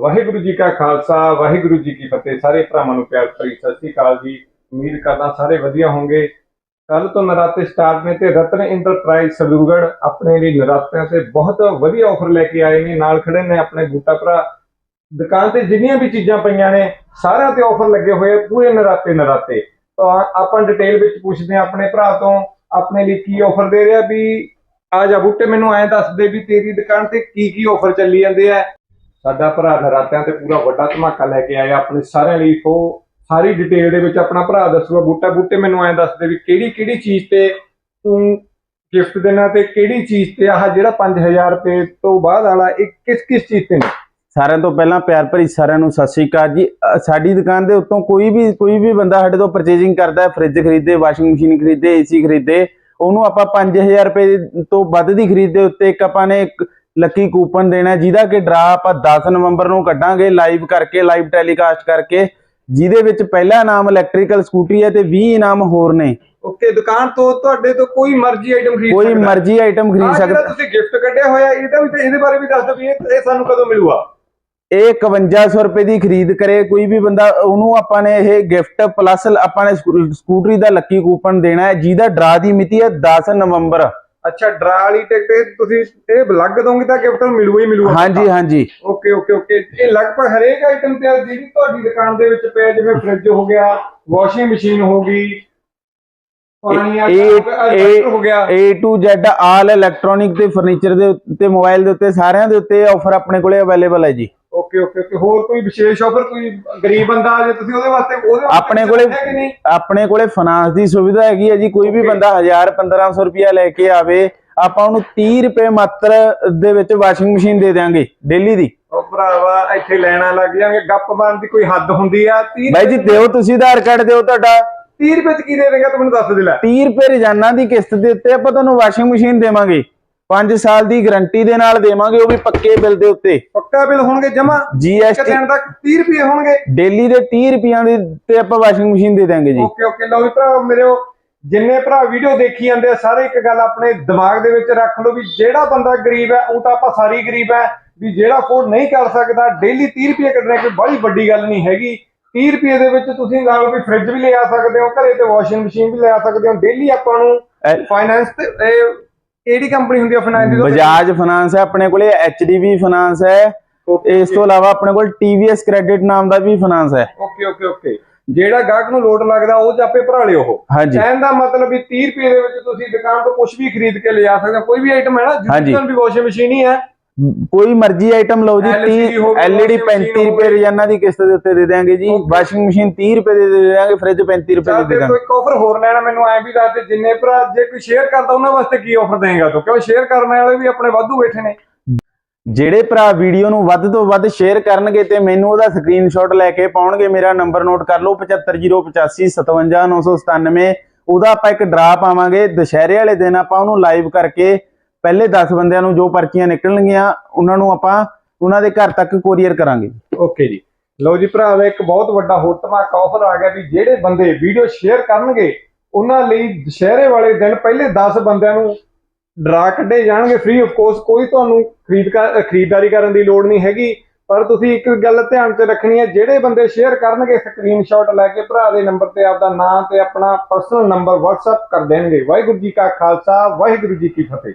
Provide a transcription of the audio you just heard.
ਵਾਹਿਗੁਰੂ ਜੀ ਕਾ ਖਾਲਸਾ, ਵਾਹਿਗੁਰੂ ਜੀ ਕੀ ਫਤਿਹ। ਸਾਰੇ ਭਰਾਵਾਂ ਨੂੰ ਪਿਆਰ ਭਰੀ ਸਤਿ ਸ੍ਰੀ ਅਕਾਲ ਜੀ। ਉਮੀਦ ਕਰਦਾ ਸਾਰੇ ਵਧੀਆ ਹੋਵੋਗੇ ਕੱਲ ਤੋਂ ਨਰਾਤੇ ਸਟਾਰਟ ਨੇ ਤੇ ਰਤਨ ਇੰਟਰਪ੍ਰਾਈਜ਼ ਸਰਦੂਗੜ ਆਪਣੇ ਲਈ ਨਰਾਤਿਆਂ ਤੇ ਬਹੁਤ ਵਧੀਆ ਆਫਰ ਲੈ ਕੇ ਆਏ ਨੇ। ਨਾਲ ਖੜੇ ਨੇ ਆਪਣੇ ਬੂਟਾ ਭਰਾ। ਦੁਕਾਨ ਤੇ ਜਿੰਨੀਆਂ ਵੀ ਚੀਜ਼ਾਂ ਪਈਆਂ ਨੇ, ਸਾਰਿਆਂ ਤੇ ਆਫਰ ਲੱਗੇ ਹੋਏ ਪੂਰੇ ਨਰਾਤੇ ਨਰਾਤੇ। ਤਾਂ ਆਪਾਂ ਡਿਟੇਲ ਵਿੱਚ ਪੁੱਛਦੇ ਹਾਂ ਆਪਣੇ ਭਰਾ ਤੋਂ, ਆਪਣੇ ਲਈ ਕੀ ਆਫਰ ਦੇ ਰਿਹਾ ਵੀ ਆ ਜਾ ਬੂਟੇ, ਮੈਨੂੰ ਐਂ ਦੱਸ ਦੇ ਵੀ ਤੇਰੀ ਦੁਕਾਨ ਤੇ ਕੀ ਕੀ ਆਫਰ ਚੱਲੀ ਜਾਂਦੇ ਆ। ਸਾਡਾ ਭਰਾ ਨਰਾਤਿਆਂ ਤੇ ਪੂਰਾ ਵੱਡਾ ਧਮਾਕਾ ਲੈ ਕੇ ਆਇਆ ਆਪਣੇ ਸਾਰਿਆਂ ਲਈ। ਸੋ ਸਾਰੀ ਡਿਟੇਲ ਦੇ ਵਿੱਚ ਆਪਣਾ ਭਰਾ ਦੱਸੂਗਾ। ਬੂਟਾ ਬੂਟੇ ਮੈਨੂੰ ਐਂ ਦੱਸ ਦੇ ਵੀ ਕਿਹੜੀ ਕਿਹੜੀ ਚੀਜ਼ ਤੇ ਤੂੰ ਗਿਫਟ ਦੇਣਾ ਤੇ ਕਿਹੜੀ ਚੀਜ਼ ਤੇ ਆਹ ਜਿਹੜਾ 5000 ਰੁਪਏ ਤੋਂ ਬਾਅਦ ਵਾਲਾ ਇਹ ਕਿਸ ਕਿਸ ਚੀਜ਼ ਤੇ ਨੇ? ਸਾਰਿਆਂ ਤੋਂ ਪਹਿਲਾਂ ਪਿਆਰ ਭਰੀ ਸਾਰਿਆਂ ਨੂੰ ਸਤਿ ਸ਼੍ਰੀ ਅਕਾਲ ਜੀ। ਸਾਡੀ ਦੁਕਾਨ ਦੇ ਉੱਤੋਂ ਕੋਈ ਵੀ ਕੋਈ ਵੀ ਬੰਦਾ ਸਾਡੇ ਤੋਂ ਪਰਚੇਜਿੰਗ ਕਰਦਾ ਹੈ ਫ੍ਰਿਜ ਖਰੀਦੇ ਵਾਸ਼ਿੰਗ ਮਸ਼ੀਨ ਖਰੀਦੇ ਏਸੀ ਖਰੀਦੇ, ਉਹਨੂੰ ਆਪਾਂ 5000 ਰੁਪਏ ਤੋਂ ਵੱਧ ਦੀ ਖਰੀਦ ਦੇ ਉੱਤੇ ਇੱਕ ਆਪਾਂ ਨੇ ਲੱਕੀ ਕੂਪਨ ਦੇਣਾ ਜਿਹਦਾ ਕਿ ਡਰਾ ਆਪਾਂ 10 ਨਵੰਬਰ ਨੂੰ ਕੱਢਾਂਗੇ ਲਾਈਵ ਕਰਕੇ ਲਾਈਵ ਟੈਲੀਕਾਸਟ ਕਰਕੇ ਜਿਹਦੇ ਵਿੱਚ ਪਹਿਲਾ ਇਨਾਮ ਇਲੈਕਟ੍ਰੀਕਲ ਸਕੂਟਰੀ ਹੈ ਤੇ 20 ਇਨਾਮ ਹੋਰ ਨੇ। ਓਕੇ ਦੁਕਾਨ ਤੋਂ ਤੁਹਾਡੇ ਤੋਂ ਕੋਈ ਮਰਜ਼ੀ ਆਈਟਮ ਖਰੀਦ ਕੋਈ। ਮਰਜ਼ੀ ਆਈਟਮ ਖਰੀਦ ਜਿਹੜਾ ਸਕਦਾ। ਤੁਸੀਂ ਗਿਫਟ ਕੱਢਿਆ ਹੋਇਆ ਇਹਦਾ ਵੀ ਇਹਦੇ ਬਾਰੇ ਵੀ ਦੱਸ ਦਿਓ ਵੀ ਇਹ ਸਾਨੂੰ ਕਦੋਂ ਮਿਲੂਗਾ? ਇਹ 5100 ਰੁਪਏ ਦੀ ਖਰੀਦ ਕਰੇ ਕੋਈ ਵੀ ਬੰਦਾ ਉਹਨੂੰ ਆਪਾਂ ਨੇ ਇਹ ਗਿਫਟ ਪਲੱਸ ਆਪਾਂ ਨੇ ਸਕੂ- ਸਕੂਟਰੀ ਦਾ ਲੱਕੀ ਕੂਪਨ ਦੇਣਾ ਹੈ ਜਿਹਦਾ ਡਰਾ ਦੀ ਮਿਤੀ ਹੈ 10 ਨਵੰਬਰ। ਅੱਛਾ ਡਰਾ ਵਾਲੀ ਟਿਕਟ ਇਹ ਤੁਸੀਂ ਇਹ ਲੱਗ ਦੋਗੇ ਤਾਂ ਗਿਫਟ ਮਿਲੂਗਾ ਹੀ ਮਿਲੂਗਾ। ਹਾਂਜੀ ਹਾਂਜੀ। ਓਕੇ ਓਕੇ ਓਕੇ ਇਹ ਲਗਭਗ ਹਰੇਕ ਆਈਟਮ ਤੇ ਆ ਜਿਹੜੀ ਤੁਹਾਡੀ ਦੁਕਾਨ ਦੇ ਵਿੱਚ ਪਿਆ ਜਿਵੇਂ ਫ੍ਰਿਜ ਹੋ ਗਿਆ ਵਾਸ਼ਿੰਗ ਮਸ਼ੀਨ ਹੋ ਗਈ ਪਾਣੀ ਹੋ ਗਿਆ। A to Z all electronic ਤੇ ਫਰਨੀਚਰ ਦੇ ਉੱਤੇ ਮੋਬਾਈਲ ਦੇ ਉੱਤੇ ਸਾਰਿਆਂ ਦੇ ਉੱਤੇ ਆਫਰ ਆਪਣੇ ਕੋਲੇ ਅਵੇਲੇਬਲ ਹੈ ਜੀ। Okay okay okay. ਹੋਰ ਕੋਈ ਵਿਸ਼ੇਸ਼ ਆਫਰ ਕੋਈ ਗਰੀਬ ਬੰਦਾ ਜੇ ਤੁਸੀਂ ਉਹਦੇ ਵਾਸਤੇ ਉਹਦੇ ਵਾਸਤੇ ਆਪਣੇ ਕੋਲੇ ਹੈ ਕਿ ਨਹੀਂ? ਆਪਣੇ ਕੋਲੇ ਫਾਈਨਾਂਸ ਦੀ ਸੁਵਿਧਾ ਹੈਗੀ ਹੈ ਜੀ ਕੋਈ ਵੀ. ਬੰਦਾ 1000 1500 ਰੁਪਿਆ ਲੈ ਕੇ ਆਵੇ ਆਪਾਂ ਉਹਨੂੰ 30 ਰੁਪਏ ਮਾਤਰ ਦੇ ਵਿੱਚ ਵਾਸ਼ਿੰਗ ਮਸ਼ੀਨ ਦੇ ਦਿਆਂਗੇ ਡੇਲੀ ਦੀ। ਉਹ ਭਰਾਵਾ ਇੱਥੇ ਲੈਣਾ ਲੱਗ ਜਾਣਗੇ ਗੱਪ ਮਾਰਨ ਦੀ ਕੋਈ ਹੱਦ ਹੁੰਦੀ ਆ। 30 ਬਾਈ ਜੀ ਦਿਓ ਤੁਸੀਂ ਆਧਾਰ ਕਾਰਡ ਦਿਓ ਤੁਹਾਡਾ। 30 ਰੁਪਏ ਚ ਕੀ ਦੇ ਦੇਗਾ ਤੂੰ ਮੈਨੂੰ ਦੱਸ ਦੇ ਲੈ। 30 ਰੁਪਏ ਰੋਜ਼ਾਨਾ ਦੀ ਕਿਸ਼ਤ ਦੇ ਉੱਤੇ ਆਪਾਂ ਤੁਹਾਨੂੰ ਵਾਸ਼ਿੰਗ ਮਸ਼ੀਨ ਦੇਵਾਂਗੇ। 5 ਸਾਲ ਦੀ ਗਾਰੰਟੀ ਦੇ ਨਾਲ ਦੇਵਾਂਗੇ ਉਹ ਵੀ ਪੱਕੇ ਬਿੱਲ ਦੇ ਉੱਤੇ। ਪੱਕਾ ਬਿੱਲ ਹੋਣਗੇ ਜਮਾ GST ਦਿਨ ਤੱਕ 30 ਰੁਪਏ ਹੋਣਗੇ। ਡੇਲੀ ਦੇ 30 ਰੁਪਈਆਂ ਦੇ ਤੇ ਆਪਾਂ ਵਾਸ਼ਿੰਗ ਮਸ਼ੀਨ ਦੇ ਦਾਂਗੇ ਜੀ। ਓਕੇ ਓਕੇ ਲਓ ਵੀ ਭਰਾ ਮੇਰੇ ਜਿੰਨੇ ਭਰਾ ਵੀਡੀਓ ਦੇਖੀ ਜਾਂਦੇ ਆ ਸਾਰੇ ਇੱਕ ਗੱਲ ਆਪਣੇ ਦਿਮਾਗ ਦੇ ਵਿੱਚ ਰੱਖ ਲਓ ਵੀ ਜਿਹੜਾ ਬੰਦਾ ਗਰੀਬ ਹੈ ਉਹ ਤਾਂ ਆਪਾਂ ਸਾਰੀ ਗਰੀਬ ਹੈ ਵੀ ਜਿਹੜਾ ਅਫੋਰਡ ਨਹੀਂ ਕਰ ਸਕਦਾ ਡੇਲੀ 30 ਰੁਪਏ ਕੱਢਣਾ ਕੋਈ ਬੜੀ ਵੱਡੀ ਗੱਲ ਨਹੀਂ ਹੈਗੀ। 30 ਰੁਪਏ ਦੇ ਵਿੱਚ ਤੁਸੀਂ ਲਾ ਲਓ ਵੀ ਫ੍ਰਿਜ ਵੀ ਲਿਆ ਸਕਦੇ ਹੋ ਘਰੇ ਤੇ ਵਾਸ਼ਿੰਗ ਮਸ਼ੀਨ ਵੀ ਲਿਆ ਸਕਦੇ ਹੋ ਡੇਲੀ ਆਪਾਂ ਨੂੰ ਫਾਈਨੈਂਸ ਤੇ ਕਿਹੜੀ ਕੰਪਨੀ ਹੁੰਦੀ ਹੈ ਫਾਈਨੈਂਸ ਦੀ? ਬਜਾਜ ਫਾਈਨਾਂਸ ਹੈ ਆਪਣੇ ਕੋਲੇ HDB ਫਾਈਨਾਂਸ ਹੈ। ਇਸ ਤੋਂ ਇਲਾਵਾ ਆਪਣੇ ਕੋਲ TVS ਕ੍ਰੈਡਿਟ ਨਾਮ ਦਾ ਵੀ ਫਾਈਨਾਂਸ ਹੈ। ਓਕੇ ਓਕੇ ਓਕੇ ਜਿਹੜਾ ਗਾਹਕ ਨੂੰ ਲੋਡ ਲੱਗਦਾ ਉਹ ਜਾਪੇ ਭਰਾ ਲਿਓ ਉਹ। ਹਾਂਜੀ। ਕਹਿਣ ਦਾ ਮਤਲਬ ਵੀ 30 ਰੁਪਏ ਦੇ ਵਿੱਚ ਤੁਸੀਂ ਦੁਕਾਨ ਤੋਂ ਕੁਝ ਵੀ ਖਰੀਦ ਕੇ ਲਿਜਾ ਸਕਦੇ ਹੋ। ਕੋਈ ਵੀ ਆਈਟਮ ਹੈ ਨਾ। ਜਿੱਦਾਂ ਵੀ ਵਾਸ਼ਿੰਗ ਮਸ਼ੀਨ ਹੀ ਹੈ। ਕੋਈ ਮਰਜ਼ੀ ਆਈਟਮ ਲਓ ਜੀ LCD 30 ਹੋਵੇ, LED washing machine 35 ਰੁਪਏ। ਰੋਜ਼ਾਨਾ ਦੀ ਕਿਸ਼ਤ ਦੇ ਉੱਤੇ ਦੇ ਦਿਆਂਗੇ ਜੀ. ਵਾਸ਼ਿੰਗ ਮਸ਼ੀਨ 30 ਰੁਪਏ ਦੇ ਦੇ ਦਿਆਂਗੇ ਫ੍ਰਿਜ 35 ਰੁਪਏ ਦੇ ਦੇ ਤੇ ਦਾਂਗੇ ਕੋਈ ਆਫਰ ਹੋਰ ਲੈਣਾ ਮੈਨੂੰ ਐ ਵੀ ਦੱਸ ਦੇ ਜਿੰਨੇ ਭਰਾ ਜੇ ਕੋਈ ਸ਼ੇਅਰ ਕਰਦਾ ਉਹਨਾਂ ਵਾਸਤੇ ਕੀ ਆਫਰ ਦੇਂਗਾ ਤੂੰ? ਕਿਉਂ ਸ਼ੇਅਰ ਕਰਨ ਵਾਲੇ ਵੀ ਆਪਣੇ ਵਾਧੂ ਬੈਠੇ ਨੇ। ਜਿਹੜੇ ਭਰਾ ਵੀਡੀਓ ਨੂੰ ਵੱਧ ਤੋਂ ਵੱਧ ਸ਼ੇਅਰ ਕਰਨਗੇ ਤੇ ਮੈਨੂੰ ਉਹਦਾ ਸਕਰੀਨਸ਼ਾਟ ਲੈ ਕੇ ਪਾਉਣਗੇ ਮੇਰਾ ਨੰਬਰ ਨੋਟ ਕਰ ਲਓ 7508855997 ਉਹਦਾ ਆਪਾਂ ਇੱਕ ਡਰਾ ਪਾਵਾਂਗੇ ਦੁਸ਼ਹਿਰੇ ਵਾਲੇ ਦਿਨ ਆਪਾਂ ਉਹਨੂੰ ਲਾਈਵ ਕਰਕੇ ਪਹਿਲੇ 10 ਬੰਦਿਆਂ ਨੂੰ ਜੋ ਪਰਚੀਆਂ ਨਿਕਲਣਗੀਆਂ, ਉਹਨਾਂ ਨੂੰ ਆਪਾਂ ਉਹਨਾਂ ਦੇ ਘਰ ਤੱਕ ਕੋਰੀਅਰ ਕਰਾਂਗੇ। ਓਕੇ ਜੀ। ਲਓ ਜੀ ਭਰਾ, ਦਾ ਇੱਕ ਬਹੁਤ ਵੱਡਾ ਹੋਰ ਧਮਾਕਾ ਆਫਰ ਆ ਗਿਆ ਵੀ ਜਿਹੜੇ ਬੰਦੇ ਵੀਡੀਓ ਸ਼ੇਅਰ ਕਰਨਗੇ, ਉਹਨਾਂ ਲਈ ਦੁਸ਼ਹਿਰੇ ਵਾਲੇ ਦਿਨ ਪਹਿਲੇ 10 ਬੰਦਿਆਂ ਨੂੰ ਡਰਾ ਕੱਢੇ ਜਾਣਗੇ ਫ੍ਰੀ ਆਫ ਕੋਰਸ ਕੋਈ ਤੁਹਾਨੂੰ ਖਰੀਦ ਖਰੀਦਦਾਰੀ ਕਰਨ ਦੀ ਲੋੜ ਨਹੀਂ ਹੈਗੀ, ਪਰ ਤੁਸੀਂ ਇੱਕ ਗੱਲ ਧਿਆਨ 'ਚ ਰੱਖਣੀ ਹੈ, ਜਿਹੜੇ ਬੰਦੇ ਸ਼ੇਅਰ ਕਰਨਗੇ ਸਕਰੀਨਸ਼ਾਟ ਲੈ ਕੇ ਭਰਾ ਦੇ ਨੰਬਰ ਤੇ ਆਪਦਾ ਨਾਮ ਤੇ ਆਪਣਾ ਪਰਸਨਲ ਨੰਬਰ WhatsApp ਕਰ ਦੇਣਗੇ। ਵਾਹਿਗੁਰੂ ਜੀ ਕਾ ਖਾਲਸਾ, ਵਾਹਿਗੁਰੂ ਜੀ ਕੀ ਫਤਿਹ।